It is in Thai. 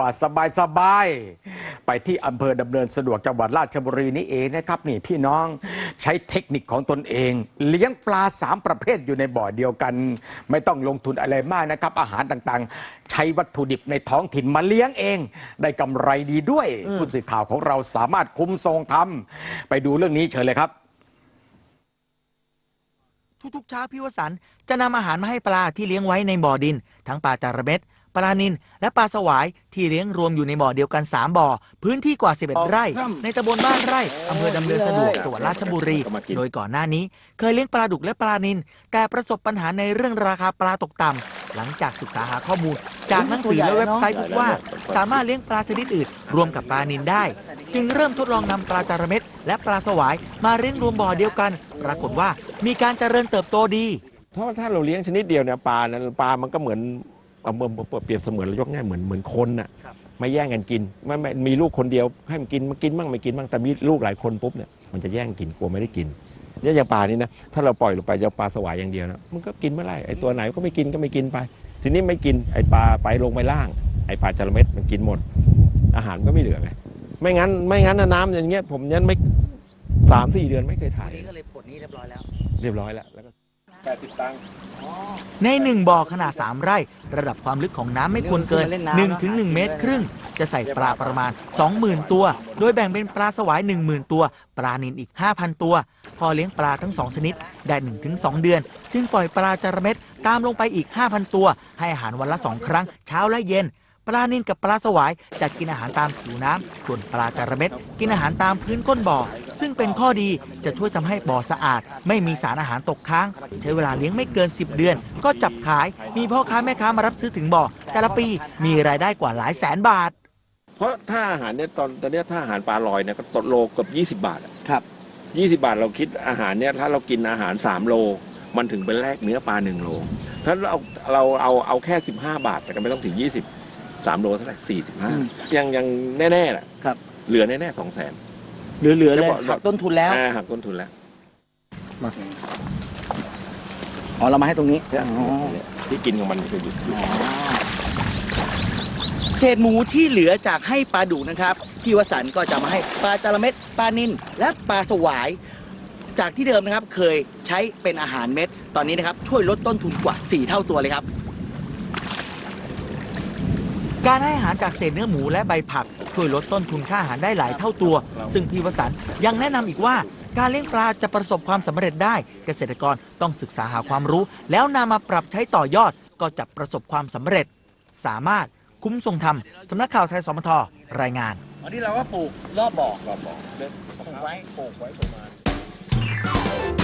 ป่าสบายสบายๆไปที่อำเภอดำเนินสะดวกจังหวัดราชบุรีนี่เองนะครับ นี่พี่น้องใช้เทคนิคของตนเอง เลี้ยงปลาสามประเภทอยู่ในบ่อเดียวกัน ไม่ต้องลงทุนอะไรมากนะครับ อาหารต่างๆ ใช้วัตถุดิบในท้องถิ่นมาเลี้ยงเอง ได้กำไรดีด้วยอืมผู้สื่อข่าวของเราสามารถคุ้มทรงทำไปดูเรื่องนี้เชิญเลยครับทุกๆเช้าพี่วสันต์จะนำอาหารมาให้ปลาที่เลี้ยงไว้ในบ่อดิน ทั้งปลาจาระเม็ด ปลานินและปลาสวายที่เลี้ยงรวมอยู่ในบ่อเดียวกัน 3 บ่อ พื้นที่กว่า 11 ไร่ ในตำบลบ้านไร่อำเภอดำเนินสะดวกจังหวัดราชบุรี โดยก่อนหน้านี้ เคยเลี้ยงปลาดุกและปลานินแต่ประสบปัญหาในเรื่องราคาปลาตกต่ำหลังจากศึกษาหาข้อมูล จากหนังสือและเว็บไซต์พบว่า สามารถเลี้ยงปลาชนิดอื่น รวมกับปลานินได้ จึงเริ่มทดลองนำปลาจาระเม็ดและปลาสวาย มาเลี้ยงรวมบ่อเดียวกัน ปรากฏว่ามีการเจริญเติบโตดี เพราะว่าถ้าเราเลี้ยงชนิดเดียวเนี่ยปลาเนี่ยปลามันก็เหมือน เอาเมื่อเปรียบเสมือนเรายกง่ายเหมือนเหมือนคนน่ะไม่แย่งกันกินไม่ไม่มีลูกคนเดียวให้มันกินมันกินบ้างไม่กินบ้างแต่มีลูกหลายคนปุ๊บเนี่ยมันจะแย่งกินกลัวไม่ได้กินเนี่ยอย่างปลานี่นะถ้าเราปล่อยลงไปจะปลาสวายอย่างเดียวนะมันก็กินเมื่อไหร่ไอตัวไหนก็ไม่กินก็ไม่กินไป ทีนี้ไม่กินไอปลาไปลงไปล่าง ไอปลาจระเม็ดมันกินหมด อาหารก็ไม่เหลือไงไม่งั้นไม่งั้นนะน้ำอย่างเงี้ยผมยันไม่สามสี่เดือนไม่เคยถ่ายก็เลยปลดนี้เรียบร้อยแล้ว เรียบร้อยแล้วแล้วก็ แปดสิบตังค์ในหนึ่งบ่อขนาด 3 ไร่ ระดับความลึกของน้ำไม่ควรเกิน1ถึง1เมตรครึ่ง จะใส่ปลาประมาณ 20,000 ตัว โดยแบ่งเป็นปลาสวาย 10,000 ตัว ปลานินอีก 5,000 ตัว พอเลี้ยงปลาทั้ง2ชนิด ได้1ถึง2เดือน จึงปล่อยปลาจาระเม็ดตามลงไปอีก 5,000 ตัว ให้อาหารวันละ 2 ครั้ง เช้าและเย็น ปลานินกับปลาสวายจะกินอาหารตามผิวน้ำส่วนปลาจาระเม็ดกินอาหารตามพื้นก้นบ่อ ซึ่งเป็นข้อดีจะช่วยทำให้บ่อสะอาด ไม่มีสารอาหารตกค้าง ใช้เวลาเลี้ยงไม่เกิน 10 เดือน ก็จับขาย มีพ่อค้าแม่ค้ามารับซื้อถึงบ่อ แต่ละปีมีรายได้กว่าหลายแสนบาท เพราะถ้าอาหารเนี่ยตอนตอนเนี้ยถ้าอาหารปลาลอยเนี่ยก็ตกโลเกับยี่สิบาทอะครับยี่สิบาทเราคิดอาหารเนี่ยถ้าเรากินอาหารสามโล มันถึงเป็นแลกเนื้อปลาหนึ่งโล ถ้าเราเราเอาเอาแค่สิบห้าบาทแต่ก็ไม่ต้องถึงยี่สิบสามโลเท่าไหร่สี่สิบห้าอืมยังยังแน่ๆแหละครับ เหลือแน่ๆสองแสน เหลือๆเลยจะบอกหักต้นทุนแล้ว อ่าหักต้นทุนแล้วอ๋อเรามาให้ตรงนี้ที่กินของมันคืออยู่อยู่ เศษหมูที่เหลือจากให้ปลาดุกนะครับ พี่วสันต์ก็จะมาให้ปลาจาระเม็ดปลานินและปลาสวาย จากที่เดิมนะครับเคยใช้เป็นอาหารเม็ด ตอนนี้นะครับช่วยลดต้นทุนกว่า 4 เท่าตัวเลยครับ การให้อาหารจากเศษเนื้อหมูและใบผัก ช่วยลดต้นทุนค่าอาหารได้หลายเท่าตัว ซึ่งพี่วสันต์ยังแนะนำอีกว่า การเลี้ยงปลาจะประสบความสำเร็จได้ เกษตรกรต้องศึกษาหาความรู้ แล้วนำมาปรับใช้ต่อยอดก็จะประสบความสำเร็จ สามารถคุ้มทรงธรรมสำนักข่าวไทยสมทรายงานอันนี้เราก็ปลูกรอบบ่อรอบบอกปลูกไว้ปลูกไว้ประมาณ